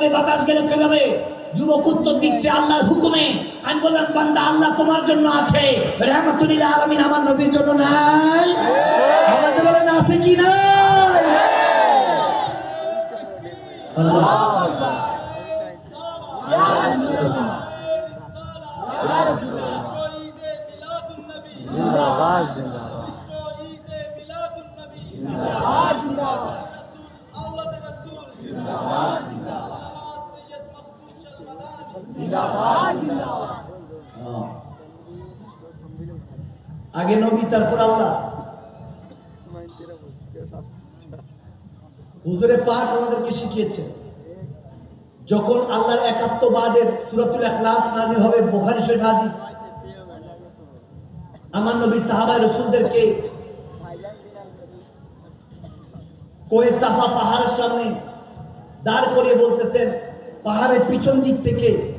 কীভাবে বাতাস গেল কীভাবে? যুবক উত্তর দিচ্ছে আল্লাহর হুকুমে। আমি বললাম বান্দা আল্লাহ তোমার জন্য আছে। রহমতুল্লাহ আলমিন আমার নবীর জন্য নাই। আমাদের বলেন আছে কি নাই আল্লাহ। আগে নবী, তারপর আল্লাহ। হুজুরে পাক আমাদেরকে শিখিয়েছে, যখন আল্লাহর একাত্মবাদের সূরাতুল ইখলাস নাযিল হবে, বুখারী শরীফ হাদিস, আমার নবী সাহাবায়ে রাসূলদেরকে কোয়ে সাফা পাহাড়ের সামনে দাঁড় করিয়ে বলতেছেন পাহাড়ের পিছন দিক থেকে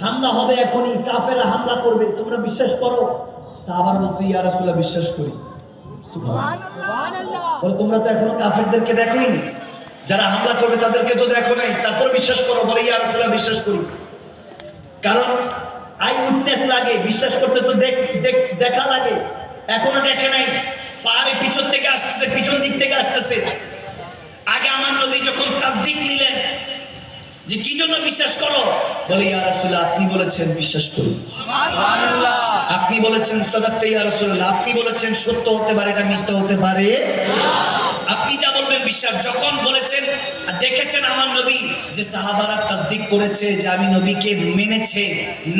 হামলা হবে এখনই, কাফেররা হামলা করবে। তোমরা বিশ্বাস করো? সাহাবার বলছে, ইয়া রাসূলুল্লাহ, বিশ্বাস করি। বলে, তোমরা তো এখনও কাফেরদেরকে দেখোই যারা হামলা করবে তাদেরকে তো দেখো নাই। তারপর বিশ্বাস করো। বলে, ইয়া রাসূলুল্লাহ, বিশ্বাস করি। কারণ, আই উইটনেস লাগে, বিশ্বাস করতে তো দেখ- দেখ- লাগে। এখনও দেখে নাই। পাহাড়ে পিছন থেকে আসতেছে, পিছন দিক থেকে আসতেছে। আগে আমার নবী যখন তাসদিক নিলেন যে কি জন্য বিশ্বাস করো? বলে ইয়া রাসূলুল্লাহ আপনি বলেছেন বিশ্বাস করি আপনি বলেছেন সাদাক্তে ইয়া রাসূলুল্লাহ আপনি বলেছেন সত্য হতে পারে এটা মিথ্যা হতে পারে। আপনি যা বলবেন বিশ্বাস যখন বলেছেন আর দেখেছেন আমার নবী যে সাহাবারা তাসদিক করেছে যে আমি নবীকে মেনেছে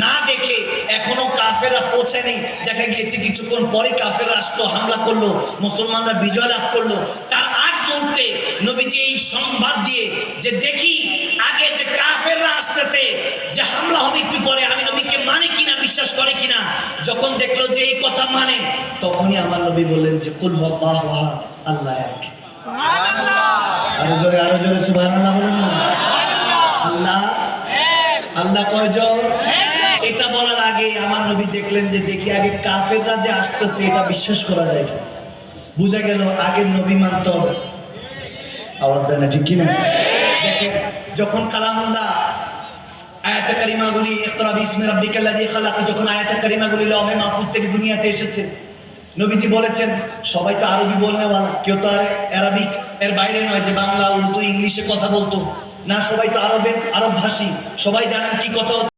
না দেখে এখনও কাফেররা পৌঁছায়নি দেখা গিয়েছে কিছুক্ষণ পরে কাফেররা আসলো হামলা করল মুসলমানরা বিজয় লাভ করল। তার মুহূর্তে নবীজি এই সংবাদ দিয়ে যে দেখি আগে যে কাফেররা আসতেছে যে হামলা হবে একটু পরে আমি নবীকে মানে কিনা বিশ্বাস করে কিনা যখন দেখল যে এই কথা মানে তখনই আমার নবী বললেন যে কুল আল্লাহু আল্লাহ এক। আরও জোরে আরও জোরে বলুন না। আল্লাহ আল্লাহ কয়জন? এটা বলার আগে আমার নবী দেখলেন যে দেখি আগে কাফেররা যে আসতেছে এটা বিশ্বাস করা যায় বুঝা গেল আগের নবী মানতে হবে। আওয়াজ দেয় না, ঠিক কিনা যখন কালামুল্লাহ কারিমাগুলি খালাক, যখন কারিমাগুলি মাহফুজ থেকে দুনিয়াতে এসেছে, নবীজি বলেছেন, সবাই তো আরবি বলনেওয়ালা, কেউ তো আর অ্যারাবিক, এর বাইরে নয় যে বাংলা, উর্দু, ইংলিশে কথা বলতো। না, সবাই তো আরবে আরব ভাষী সবাই জানেন কি কথা